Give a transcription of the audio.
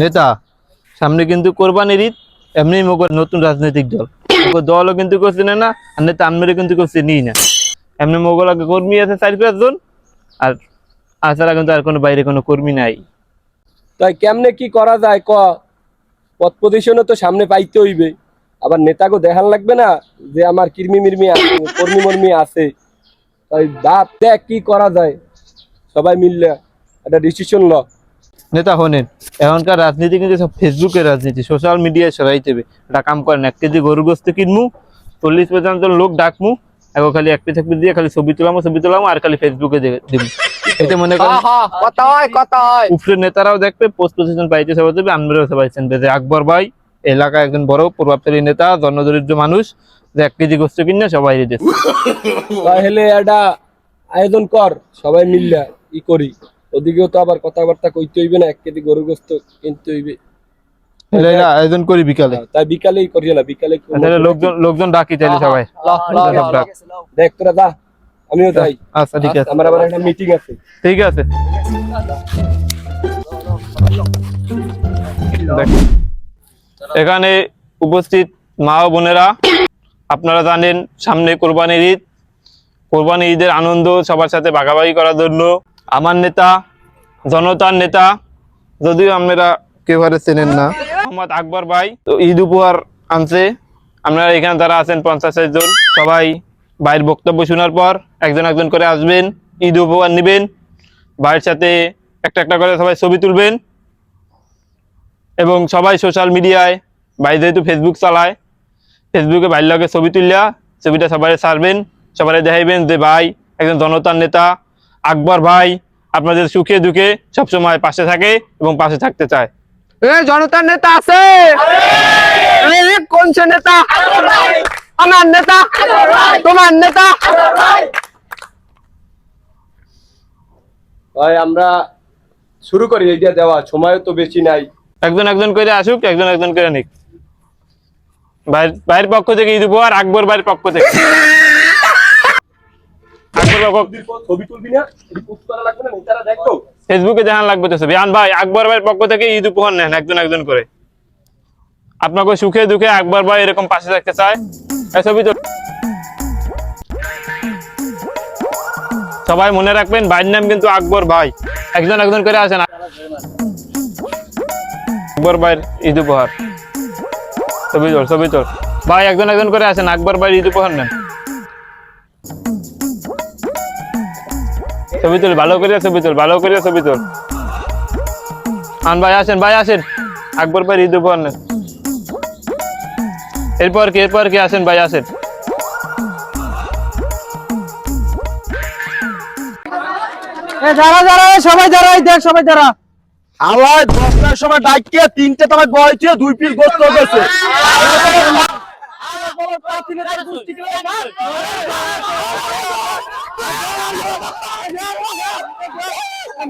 নেতা, সামনে কিন্তু কোরবানির ঈদ, এমনি মগর নতুন রাজনৈতিক দল। দলও কিন্তু করছে না আর নেতা আমনের কিন্তু করছে নিই না। এমনি মোগল আগে কর্মী আছে চার পাঁচজন আর আছাড়া কিন্তু আর কোনো বাইরে কোনো কর্মী নাই। তাই কেমনে কি করা যায় ক? পদ পজিশনে তো সামনে পাইতে হইবে। আবার নেতাকে দেখান লাগবে না যে আমার কিরমি মির্মি আছে, কর্মী মর্মী আছে। তাই বাপ দেখ কি করা যায়। সবাই মিললে একটা ডিসিশন ল। নেতা হনেন। এখনকার রাজনীতি কিন্তু সব ফেসবুকের রাজনীতি সোশ্যাল মিডিয়ায় সরাইতে হবে একটা কাম করেন এক কেজি গরু গোস্ত কিনমু চল্লিশ পর্যন্ত লোক ডাকমু এখন খালি এক পিস এক পিস দিয়ে খালি ছবি তোলামো ছবি তোলামো আর খালি ফেসবুকে দিব এতে মনে করেন কথা হয় কথা হয়। উপরের নেতারাও দেখবে পোস্ট পজিশন পাইতে সবাই দেবে আমরাও সবাই যে আকবর ভাই এলাকা একজন বড় প্রভাবশালী নেতা জনদরিদ্র মানুষ যে এক কেজি গোস্ত কিনে সবাই তাহলে একটা আয়োজন কর সবাই মিললে ই করি। ওদিকেও তো আবার কথাবার্তা কইতে হইবে না এক কেজি গরু গোস্ত কিনতে হইবে আয়োজন করি বিকালে। তাই বিকালেই করিলা বিকালে লোকজন লোকজন ডাকি চাইলে সবাই। দেখ তোরা যা আমিও আচ্ছা ঠিক আছে। আমার আবার একটা মিটিং আছে। ঠিক আছে। এখানে উপস্থিত মা ও বোনেরা আপনারা জানেন সামনে কোরবানির ঈদ। কোরবানি ঈদের আনন্দ সবার সাথে ভাগাভাগি করার জন্য। আমার নেতা, জনতার নেতা, যদিও আপনারা কেউ চেনেন না। মোহাম্মদ আকবর ভাই, তো ঈদ উপহার আনছে। আপনারা এখানে যারা আছেন, পঞ্চাশ জন সবাই ভাইয়ের বক্তব্য শোনার পর একজন একজন করে আসবেন, ঈদ উপহার নেবেন। ভাইয়ের সাথে একটা একটা করে সবাই ছবি তুলবেন। এবং সবাই সোশ্যাল মিডিয়ায় ভাই যেহেতু ফেসবুক চালায় ফেসবুকে ভাইয়ের লগে ছবি তুললা ছবিটা সবাই ছাড়বেন সবাই দেখাইবেন যে ভাই একজন জনতার নেতা আকবর ভাই আপনাদের সুখে দুঃখে সবসময় পাশে থাকে এবং পাশে থাকতে চায়। জনতার নেতা আছে। কোন নেতা? আমার নেতা? তোমার নেতা? ভাই আমরা শুরু করি এইটা দেওয়া। সময় তো বেশি নাই। একজন একজন করে আসুক একজন একজন করে নিক। ভাইয়ের ভাইয়ের পক্ষ থেকে ঈদ উপহার আকবর ভাইয়ের পক্ষ থেকে। ছবি তুলবি না এটি পোস্ট করা লাগবে না নেতারা দেখো ফেসবুকে দেখান লাগবে তো ছবি আন ভাই, আকবর ভাইয়ের পক্ষ থেকে ঈদ উপহার নেন, একজন একজন করে। আপনাকে সুখে দুঃখে আকবর ভাই এরকম পাশে থাকতে চায়? এই ছবি তো সবাই মনে রাখবেন, ভাইয়ের নাম কিন্তু আকবর ভাই। একজন একজন করে আসেন। আকবর ভাইয়ের ঈদ উপহার। ছবি তোর ছবি তোর ভাই, একজন একজন করে আসেন, আকবর ভাইয়ের ঈদ উপহার নেন। ছবি তুল ভালো করে ছবি তুল ভালো করে ছবি তুল আন ভাই আসেন ভাই আসেন আকবর ভাই ঈদ উপহার এরপর কি এরপর কি আসেন ভাই আসেন এ যারা যারা সবাই যারা দেখ সবাই যারা আমার দশটার সময় ডাকিয়ে তিনটে তোমার বয়সে দুই পিস গোস্ত গেছে